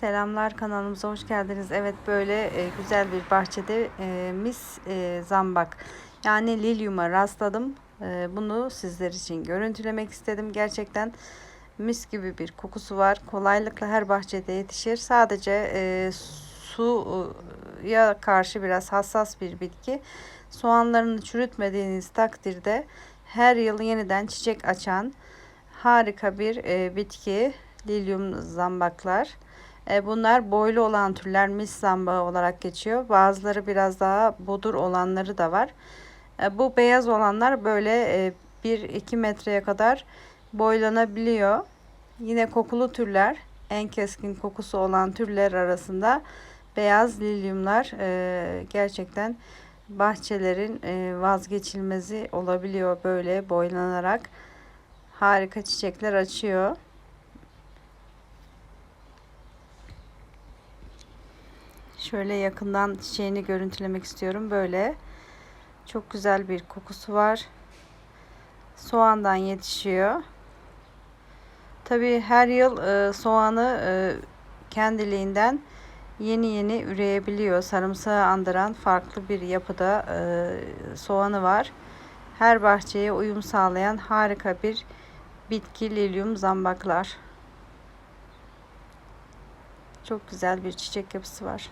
Selamlar kanalımıza hoş geldiniz. Evet böyle e, güzel bir bahçede e, mis e, zambak yani lilyuma rastladım. E, bunu sizler için görüntülemek istedim. Gerçekten mis gibi bir kokusu var. Kolaylıkla her bahçede yetişir. Sadece e, suya karşı biraz hassas bir bitki. Soğanlarını çürütmediğiniz takdirde her yıl yeniden çiçek açan harika bir e, bitki. Lilyum zambaklar. E, bunlar boylu olan türler mis zambağı olarak geçiyor. Bazıları biraz daha bodur olanları da var. E, bu beyaz olanlar böyle 1-2 metreye kadar boylanabiliyor. Yine kokulu türler en keskin kokusu olan türler arasında beyaz lilyumlar e, gerçekten bahçelerin vazgeçilmezi olabiliyor böyle boylanarak harika çiçekler açıyor. Şöyle yakından çiçeğini görüntülemek istiyorum. Böyle çok güzel bir kokusu var. Soğandan yetişiyor. Tabi her yıl e, soğanı e, kendiliğinden yeni yeni üreyebiliyor. Sarımsağı andıran farklı bir yapıda e, soğanı var. Her bahçeye uyum sağlayan harika bir bitki lilyum zambaklar. Çok güzel bir çiçek yapısı var.